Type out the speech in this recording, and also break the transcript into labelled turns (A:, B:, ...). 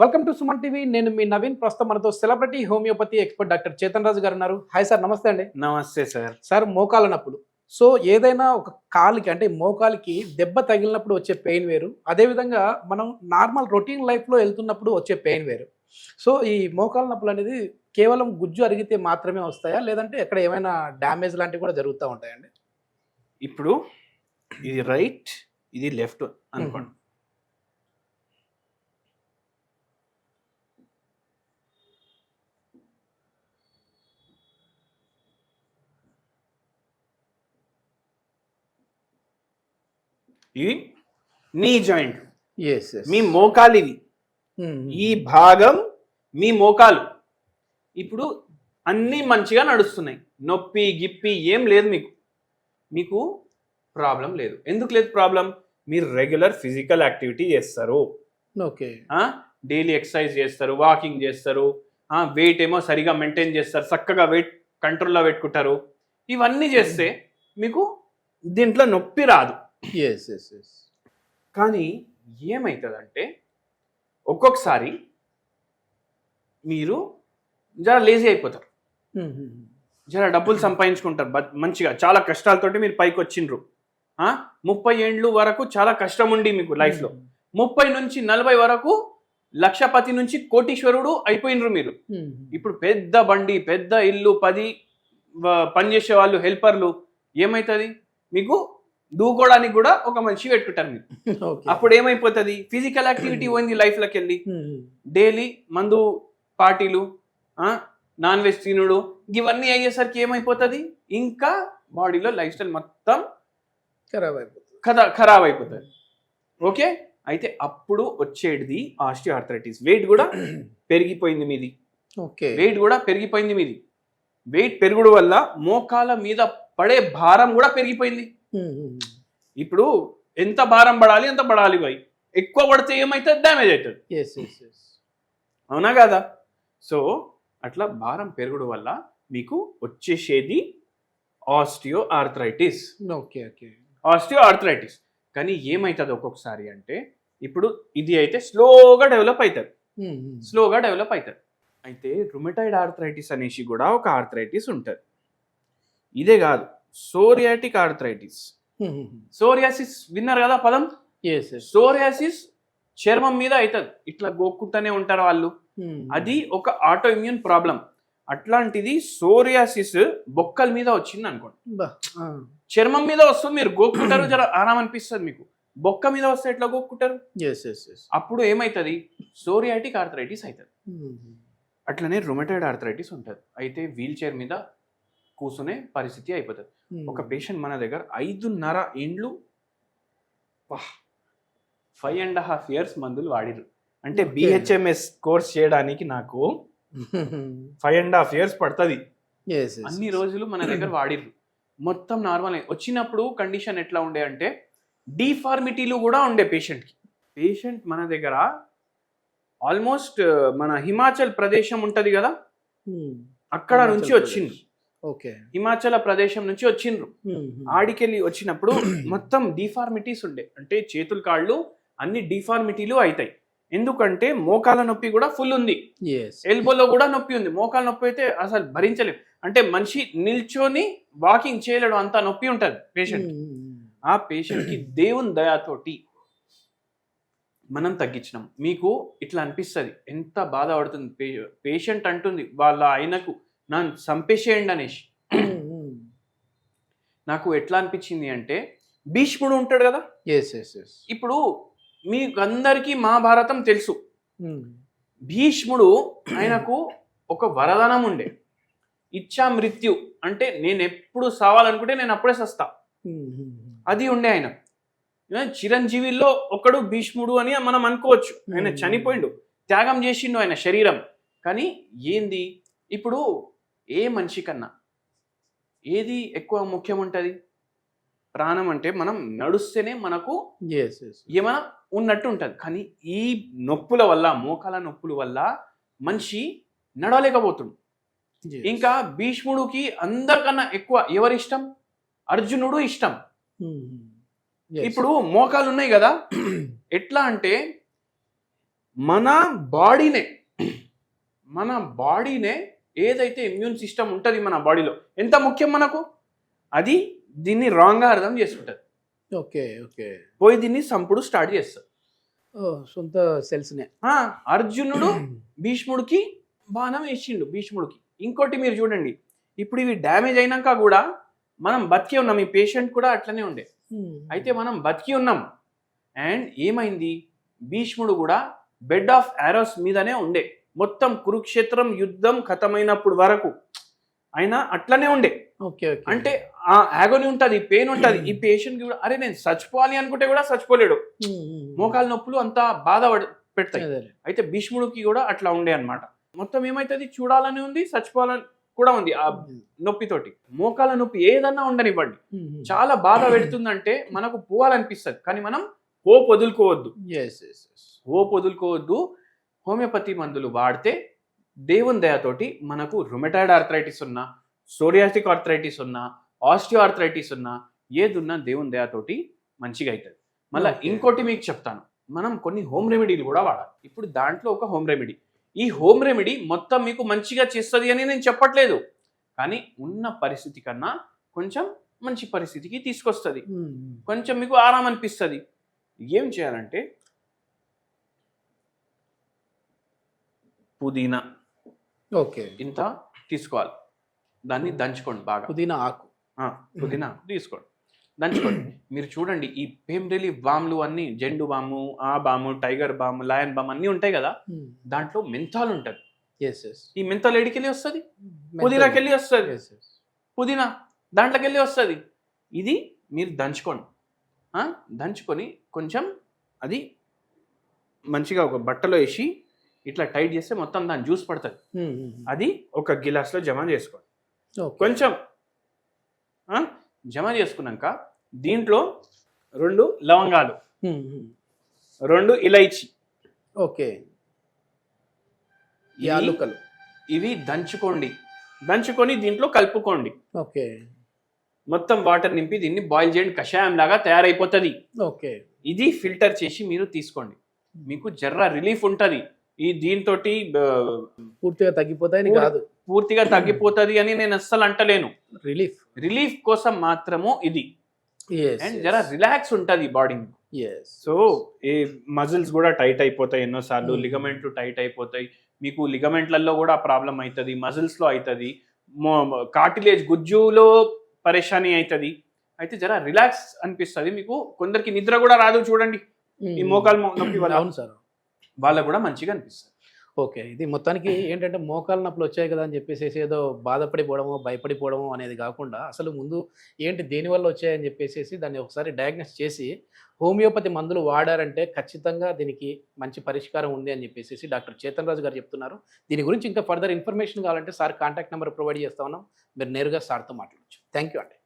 A: Welcome to Suman TV. నేను మీ నవీన్. ప్రస్తుతం మనతో celebrity homeopathy expert doctor Chetan Raju garu ఉన్నారు. హాయ్ సార్ నమస్తే అండి.
B: నమస్తే సార్.
A: సార్ మోకాల నొప్పులు. సో ఏదైనా ఒక కాలికి అంటే మోకాలికి దెబ్బ తగిలినప్పుడు వచ్చే పెయిన్ వేరు. అదేవిధంగా మనం నార్మల్ రొటీన్ లైఫ్లో వెళ్తున్నప్పుడు వచ్చే పెయిన్ వేరు. సో ఈ మోకాల నొప్పులు అనేది కేవలం గుజ్జు అరిగితే మాత్రమే వస్తాయా? లేదంటే ఎక్కడ ఏమైనా డ్యామేజ్ లాంటివి కూడా జరుగుతూ ఉంటాయండి
B: ఇప్పుడు ఇది రైట్ ఇది లెఫ్ట్ అనుకోండి. ఇది నీ జాయింట్. మీ మోకాలు ఇది ఈ భాగం మీ మోకాలు. ఇప్పుడు అన్నీ మంచిగా నడుస్తున్నాయి. నొప్పి గిప్పి ఏం లేదు మీకు. మీకు ప్రాబ్లం లేదు. ఎందుకు లేదు ప్రాబ్లం? మీరు రెగ్యులర్ ఫిజికల్ యాక్టివిటీ చేస్తారు.
A: ఓకే
B: డైలీ ఎక్సర్సైజ్ చేస్తారు వాకింగ్ చేస్తారు వెయిట్ ఏమో సరిగా మెయింటైన్ చేస్తారు చక్కగా వెయిట్ కంట్రోల్లో పెట్టుకుంటారు. ఇవన్నీ చేస్తే మీకు దీంట్లో నొప్పి రాదు.
A: ఎస్ ఎస్ ఎస్
B: కానీ ఏమవుతుందంటే ఒక్కొక్కసారి మీరు జర లేజీ అయిపోతారు. జర డబ్బులు సంపాదించుకుంటారు బట్ మంచిగా చాలా కష్టాలతోటి మీరు పైకి వచ్చిండ్రు ఆ? ముప్పై ఏండ్లు వరకు చాలా కష్టం ఉండి మీకు లైఫ్లో. ముప్పై నుంచి నలభై వరకు లక్షపతి నుంచి కోటీశ్వరుడు అయిపోయినరు మీరు. ఇప్పుడు పెద్ద బండి పెద్ద ఇల్లు పది పనిచేసే వాళ్ళు హెల్పర్లు ఏమవుతుంది మీకు దూకోవడానికి కూడా ఒక మనిషి పెట్టుకుంటారు మీరు. అప్పుడు ఏమైపోతుంది? ఫిజికల్ యాక్టివిటీ పోయింది లైఫ్లోకి వెళ్ళి. డైలీ మందు పార్టీలు నాన్ వెజ్ తినుడు ఇవన్నీ అయ్యేసరికి ఏమైపోతుంది? ఇంకా బాడీలో లైఫ్ స్టైల్ మొత్తం
A: ఖరాబ్ అయిపోతుంది.
B: కథ ఖరాబ్ అయిపోతుంది. ఓకే? అయితే అప్పుడు వచ్చేది ఆస్టియో ఆర్థరైటిస్ వెయిట్ కూడా పెరిగిపోయింది మీది.
A: ఓకే.
B: వెయిట్ కూడా పెరిగిపోయింది మీది. వెయిట్ పెరుగుడు వల్ల మోకాల మీద పడే భారం కూడా పెరిగిపోయింది. ఇప్పుడు ఎంత భారం పడాలి ఎంత పడాలి భయ్ ఎక్కువ పడితే ఏమవుతుంది డ్యామేజ్ అవుతుంది. అవునా కదా? సో అట్లా భారం పెరుగుడు వల్ల మీకు వచ్చేసేది osteo arthritis
A: okay okay
B: osteo arthritis కానీ ఏమవుతుంది ఒక్కొక్కసారి అంటే ఇప్పుడు ఇది అయితే స్లోగా డెవలప్ అవుతుంది స్లోగా డెవలప్ అవుతుంది అయితే రుమటైడ్ ఆర్థరైటిస్ అనేసి కూడా ఒక ఆర్థరైటిస్ ఉంటుంది. ఇదే కాదు. Psoriatic arthritis. సోరియాసిస్ విన్నారు కదా పదం? సోరియాసిస్ చర్మం మీద అవుతుంది. ఇట్లా గోక్కుంటూనే ఉంటారు వాళ్ళు. అది ఒక ఆటో ఇమ్యూన్ ప్రాబ్లం. అట్లాంటిది సోరియాసిస్ బొక్కల మీద వచ్చింది అనుకోండి. చర్మం మీద వస్తుంది మీరు గోక్కుంటారు జర ఆరాం అనిపిస్తుంది మీకు. బొక్క మీద వస్తే ఎట్లా గోక్కుంటారు? అప్పుడు ఏమవుతుంది సోరియాటిక్ ఆర్థరైటిస్ అవుతుంది. అట్లనే రుమటైడ్ ఆర్థరైటిస్ ఉంటుంది. అయితే వీల్ చైర్ మీద కూర్చునే పరిస్థితి అయిపోతుంది. ఒక పేషెంట్ మన దగ్గర ఐదున్నర ఏండ్లు ఫైవ్ అండ్ హాఫ్ ఇయర్స్ మందులు వాడిరు అంటే. బిహెచ్ఎంఎస్ కోర్స్ చేయడానికి నాకు ఫైవ్ అండ్ హాఫ్ ఇయర్స్ పడుతుంది. అన్ని రోజులు మన దగ్గర వాడిర్రు. మొత్తం నార్మల్ వచ్చినప్పుడు కండిషన్ ఎట్లా ఉండే అంటే డిఫార్మిటీలు కూడా ఉండే పేషెంట్కి పేషెంట్ మన దగ్గర ఆల్మోస్ట్ మన హిమాచల్ ప్రదేశం ఉంటది కదా? అక్కడ నుంచి వచ్చిండ్రు
A: ఓకే.
B: హిమాచల ప్రదేశం నుంచి వచ్చిండ్రు. ఆడికెళ్ళి వచ్చినప్పుడు మొత్తం డిఫార్మిటీస్ ఉండే. అంటే చేతులు కాళ్ళు అన్ని డిఫార్మిటీలు అవుతాయి ఎందుకంటే మోకాల నొప్పి కూడా ఫుల్ ఉంది. ఎల్బోలో కూడా నొప్పి ఉంది. మోకాల నొప్పి అయితే అసలు భరించలేం. అంటే మనిషి నిల్చొని వాకింగ్ చేయలేడు. అంత నొప్పి ఉంటుంది పేషెంట్ ఆ పేషెంట్కి దేవుని దయాతోటి మనం తగ్గించినాం. మీకు ఇట్లా అనిపిస్తుంది. ఎంత బాధపడుతుంది. పేషెంట్ అంటుంది. వాళ్ళ ఆయనకు నన్ను చంపేసేయండి అనేసి నాకు ఎట్లా అనిపించింది అంటే భీష్ముడు ఉంటాడు కదా?
A: ఎస్ ఎస్ ఎస్
B: ఇప్పుడు మీకు అందరికీ మహాభారతం తెలుసు. భీష్ముడు ఆయనకు ఒక వరదానం ఉండే. ఇచ్చా మృత్యు. అంటే నేను ఎప్పుడు సావాలనుకుంటే నేను అప్పుడే సస్తా. అది ఉండే ఆయన. చిరంజీవిలో ఒకడు భీష్ముడు అని మనం అనుకోవచ్చు. ఆయన
A: Hmm.
B: చనిపోయిండు. త్యాగం చేసిండు ఆయన శరీరం. కానీ ఏంది? ఇప్పుడు ఏ మనిషి కన్నా ఏది ఎక్కువ ముఖ్యం ఉంటుంది ప్రాణం అంటే మనం నడుస్తేనే మనకు ఏమైనా ఉన్నట్టు ఉంటుంది కానీ ఈ నొప్పుల వల్ల మోకాల నొప్పుల వల్ల మనిషి నడవలేకపోతుంది ఇంకా భీష్ముడికి అందరికన్నా ఎక్కువ ఎవరి ఇష్టం. అర్జునుడు ఇష్టం ఇప్పుడు మోకాలు ఉన్నాయి కదా? ఎట్లా అంటే మన బాడీనే మన బాడీనే ఏదైతే ఇమ్యూన్ సిస్టమ్ ఉంటుంది మన బాడీలో ఎంత ముఖ్యం మనకు? అది దీన్ని రాంగ్గా అర్థం చేసుకుంటుంది.
A: Okay okay.
B: పోయి దీన్ని సంపుడు స్టార్ట్ చేస్తుంది.
A: ఓ సొంత సెల్స్నే
B: అర్జునుడు భీష్ముడికి బాణం వేసిండు భీష్ముడికి. ఇంకోటి మీరు చూడండి ఇప్పుడు ఇవి డ్యామేజ్ అయినాక కూడా మనం బతికి ఉన్నాం ఈ పేషెంట్ కూడా అట్లనే ఉండే. అయితే మనం బతికి ఉన్నాం. అండ్ ఏమైంది? భీష్ముడు కూడా బెడ్ ఆఫ్ ఆరోస్ మీదనే ఉండే. మొత్తం కురుక్షేత్రం యుద్ధం ఖతమైనప్పుడు వరకు. ఆయన అట్లనే ఉండే.
A: ఓకే
B: అంటే ఆ ఆగోని ఉంటుంది పెయిన్ ఉంటుంది. ఈ పేషెంట్ కూడా అరే నేను చచ్చిపోవాలి అనుకుంటే కూడా చచ్చిపోలేడు. మోకాలు నొప్పులు అంత బాధ పడ- పెడతాయి. అయితే భీష్ముడికి కూడా అట్లా ఉండే అన్నమాట. మొత్తం ఏమైతుంది? చూడాలని ఉంది చచ్చిపోవాలని కూడా ఉంది ఆ నొప్పితోటి. మోకాల నొప్పి ఏదన్నా ఉండనివ్వండి. చాలా బాధ పెడుతుందంటే మనకు పోవాలనిపిస్తుంది. కానీ మనం హోప్ వదులుకోవద్దు. హోప్ వదులుకోవద్దు. హోమియోపతి మందులు వాడితే దేవుని దయతోటి మనకు రుమెటాయిడ్ ఆర్థరైటిస్ ఉన్నా సోరియాటిక్ ఆర్థరైటిస్ ఉన్నా ఆస్టియో ఆర్థరైటిస్ ఉన్నా ఏదున్నా దేవుని దయతోటి మంచిగా అవుతుంది. మళ్ళీ. ఇంకోటి మీకు చెప్తాను. మనం కొన్ని హోమ్ రెమెడీలు కూడా వాడాలి. ఇప్పుడు దాంట్లో ఒక హోమ్ రెమెడీ ఈ హోమ్ రెమెడీ మొత్తం మీకు మంచిగా చేస్తుంది అని నేను చెప్పట్లేదు. కానీ ఉన్న పరిస్థితి కన్నా కొంచెం మంచి పరిస్థితికి తీసుకొస్తుంది. కొంచెం మీకు ఆరాం అనిపిస్తుంది. ఏం చేయాలంటే పుదీనా.
A: ఓకే.
B: ఇంత తీసుకోవాలి. దాన్ని దంచుకోండి బాగా.
A: పుదీనా ఆకు.
B: ఆ, పుదీనా తీసుకోండి. దంచుకోండి. మీరు చూడండి ఈ పేమ్ రిలీఫ్ బామ్లు అన్ని జెండు బాము ఆ balm tiger balm lion balm అన్ని ఉంటాయి కదా? దాంట్లో మెంతాలు ఉంటుంది
A: ఎస్ ఎస్
B: ఈ మెంతాలు ఎడికెళ్ళి వస్తుంది? పుదీనాకి వెళ్ళి వస్తుంది? పుదీనా దాంట్లోకి వెళ్ళి వస్తుంది? ఇది మీరు దంచుకోండి. ఆ, దంచుకొని కొంచెం అది మంచిగా ఒక బట్టలో వేసి ఇట్లా టైట్ చేస్తే మొత్తం దాని జ్యూస్ పడుతుంది. అది ఒక గిలాస్లో జమ చేసుకోండి కొంచెం జమ చేసుకున్నాక దీంట్లో రెండు లవంగాలు రెండు ఇలైచి
A: ఓకే. యాలుకలు.
B: ఇవి దంచుకోండి. దంచుకొని దీంట్లో కలుపుకోండి.
A: ఓకే.
B: మొత్తం వాటర్ నింపి దీన్ని బాయిల్ చేయండి. కషాయం లాగా తయారైపోతుంది.
A: ఓకే.
B: ఇది ఫిల్టర్ చేసి మీరు తీసుకోండి. మీకు జర్ర రిలీఫ్ ఉంటుంది. ఈ దీంతో
A: పూర్తిగా తగ్గిపోతాయని కాదు.
B: పూర్తిగా తగ్గిపోతుంది అని నేను అస్సలు అంటలేను.
A: రిలీఫ్
B: రిలీఫ్ కోసం మాత్రము ఇది. అండ్ జర రిలాక్స్ ఉంటుంది బాడీ సో ఈ మజిల్స్ కూడా టైట్ అయిపోతాయి ఎన్నోసార్లు
A: Hmm.
B: లిగమెంట్లు టైట్ అయిపోతాయి. మీకు లిగమెంట్లలో కూడా ప్రాబ్లం అవుతుంది మజిల్స్లో అవుతుంది కార్టిలేజ్ గుజ్జులో పరేషాని అవుతుంది అయితే జర రిలాక్స్ అనిపిస్తుంది మీకు. కొందరికి నిద్ర కూడా రాదు చూడండి. ఈ మోకాలు మొ- నొప్పి వల్ల.
A: అవును సార్.
B: వాళ్ళకు కూడా మంచిగా అనిపిస్తుంది.
A: ఓకే ఇది మొత్తానికి ఏంటంటే మోకాలు నొప్పులు వచ్చాయి కదా అని చెప్పేసి ఏదో బాధపడిపోవడమో భయపడిపోవడమో అనేది కాకుండా అసలు ముందు ఏంటి దేనివల్ల వచ్చాయని చెప్పేసి దాన్ని ఒకసారి డయాగ్నోస్ చేసి హోమియోపతి మందులు వాడారంటే ఖచ్చితంగా దీనికి మంచి పరిష్కారం ఉంది అని చెప్పేసి డాక్టర్ చేతన్ రాజు గారు చెప్తున్నారు. దీని గురించి ఇంకా ఫర్దర్ ఇన్ఫర్మేషన్ కావాలంటే సార్ కాంటాక్ట్ నెంబర్ ప్రొవైడ్ చేస్తా ఉన్నాం. మీరు నేరుగా సార్తో మాట్లాడచ్చు. థ్యాంక్ యూ అండి.